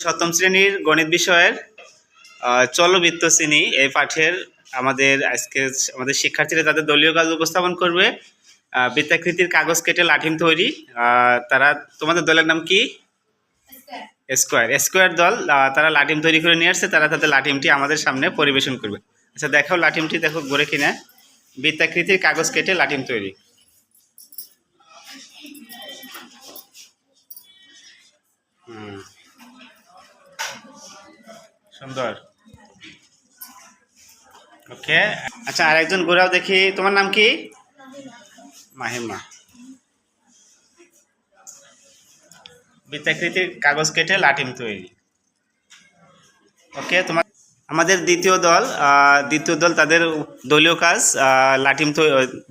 সপ্তম শ্রেণির গণিত বিষয়ের চলবৃত্ত শ্রেণি এই পাঠের আমাদের আজকে আমাদের শিক্ষার্থীরা তাদের দলীয় কাজ উপস্থাপন করবে। বৃত্তাকৃতির কাগজ কেটে লাঠিম তৈরি। তারা তোমাদের দলের নাম কি? স্কোয়ার। স্কোয়ার। দল আহ, তারা লাঠিম তৈরি করে নিয়ে আসছে তারা তাদের লাঠিমটি আমাদের সামনে পরিবেশন করবে। আচ্ছা দেখাও লাঠিমটি দেখো গড়ে কিনা। বৃত্তাকৃতির কাগজ কেটে লাঠিম তৈরি। সুন্দর। ওকে আচ্ছা আরেকজন ঘোরাও দেখি। তোমার নাম কি? মাহিমা। বৃত্তাকৃতির কাগজ কেটে লাটিম তৈরি। ওকে তোমার আমাদের দ্বিতীয় দল দ্বিতীয় দল তাদের দলীয় কাজ আহ, লাটিম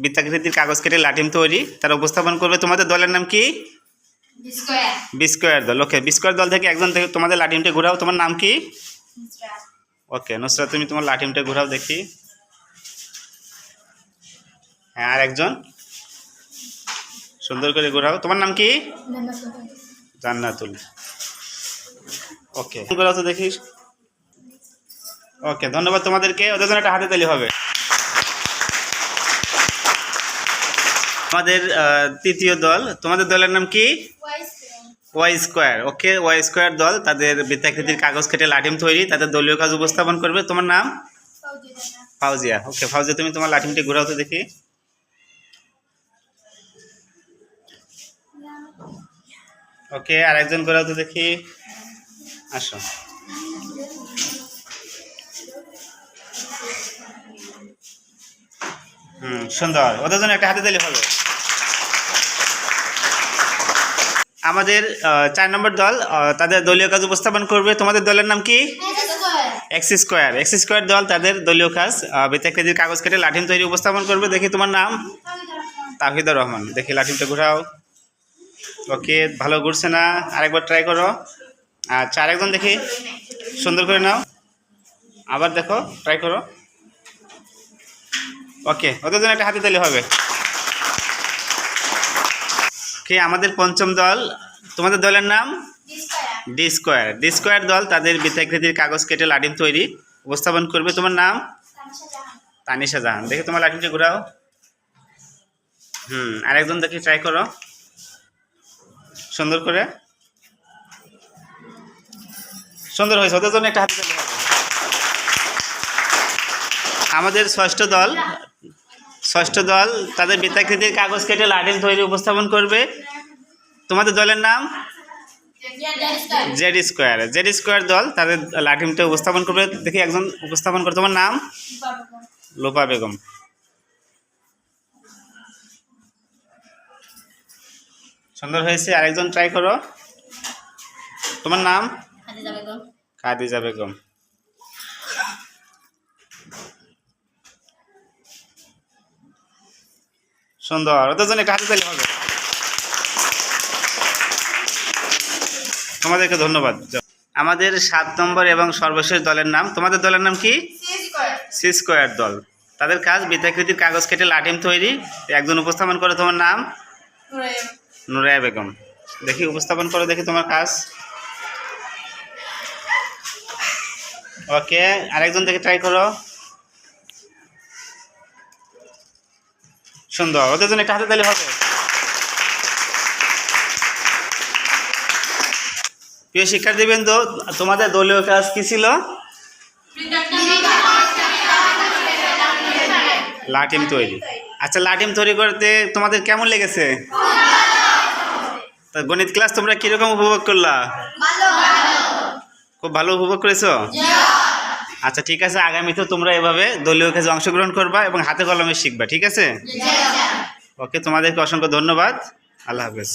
বৃত্তাকৃতির কাগজ কেটে লাটিম তৈরি। তারা উপস্থাপন করবে। তোমাদের দলের নাম কি? বিস্কোয়ার। দল। ওকে বিস্কোয়ার দল থেকে একজন তোমাদের লাটিমটা ঘোরাও। তোমার নাম কি? ওকে নুসরাত তুমি তোমার লাঠিমটা ঘোরাও দেখি। হ্যাঁ আর একজন? সুন্দর করে ঘোরাও। তোমার নাম কি? জান্নাতুল। ওকে ঘোরাও তো দেখি। ওকে ধন্যবাদ তোমাদেরকে। ওদের জন্য একটা হাতে তালি হবে। আমাদের তৃতীয় দল। তোমাদের দলের নাম কি? Y square, okay? Y square দল, তাদের বৃত্তাকৃতির কাগজ কেটে লাঠিম তৈরি, তাদের দলীয় কাজ উপস্থাপন করবে। তোমার নাম? ফাউজিয়া, ওকে। ফাউজিয়া, তুমি তোমার লাঠিমটি ঘোরাও তো দেখি। ওকে আর একজন ঘোরাও তো দেখি। আসো। হুম, সুন্দর। ওদের জন্য একটা হাতে দিলে হবে। আমাদের চার নম্বর দল তাদের দলীয় কাজ উপস্থাপন করবে। তোমাদের দলের নাম কি? এক্স স্কোয়ার এক্স স্কোয়ার দল তাদের দলীয় কাজ। আহ, বৃত্তাকৃতির কাগজ কেটে লাঠিম তৈরি উপস্থাপন করবে। দেখি তোমার নাম। তাহিদুর রহমান। দেখি লাঠিমটা ঘোরাও। ওকে ভালো ঘুরছে না। আরেকবার ট্রাই করো। আচ্ছা আরেকজন দেখি। সুন্দর করে নাও। আবার দেখো ট্রাই করো। ওকে ওদের জন্য একটা হাতে তালি হবে। ওকে আমাদের পঞ্চম দল তোমাদের দলের নাম? ডি স্কোয়ার ডি স্কোয়ার দল তাদের বৃত্তাকৃতির কাগজ কেটে লাঠিম তৈরি উপস্থাপন করবে। তোমার নাম? তানিশা জাহান। দেখে তোমার লাঠিমটা ঘোরাও। হুম আরেকজন দেখি ট্রাই করো। সুন্দর করে। সুন্দর হয়েছে। ওদের জন্য একটা হাতে আমাদের ষষ্ঠ দল ষষ্ঠ দল তাদের বৃত্তাকৃতির কাগজ কেটে লাঠিম তৈরি উপস্থাপন করবে। তোমাদের দলের নাম? Z square. জেড স্কোয়ার দল তাদের লাঠিমটা উপস্থাপন করবে। দেখি একজন উপস্থাপন করে। তোমার নাম? লোপা বেগম। সুন্দর হয়েছে। আরেকজন ট্রাই করো। তোমার নাম? খাদিজা বেগম। সুন্দর। ওদের জন্য একটা হাতে হবে। তোমাদেরকে ধন্যবাদ। আমাদের সাত নম্বর এবং সর্বশেষ দলের নাম তোমাদের দলের নাম কি? সি স্কোয়ার দল। তাদের কাজ বৃত্তাকৃতির কাগজ কেটে লাঠিম তৈরি। একজন উপস্থাপন করে তোমার নাম? নুরায়া বেগম। দেখি উপস্থাপন করো দেখি তোমার কাজ। ওকে আরেকজন দেখে ট্রাই করো। সুন্দর। ওদের জন্য একটা হাতে তালি হবে। প্রিয় শিক্ষার্থীবৃন্দ তোমাদের দলীয় কাজ কি ছিল? লাটিম তৈরি। আচ্ছা লাটিম তৈরি করতে তোমাদের কেমন লেগেছে? তা গণিত ক্লাস তোমরা কীরকম উপভোগ করলা? খুব ভালো উপভোগ করেছ? আচ্ছা ঠিক আছে আগামীতে তোমরা এভাবে দলীয় কাজে অংশগ্রহণ করবা এবং হাতে কলমে শিখবা ঠিক আছে? ওকে তোমাদেরকে অসংখ্য ধন্যবাদ। আল্লাহ হাফেজ।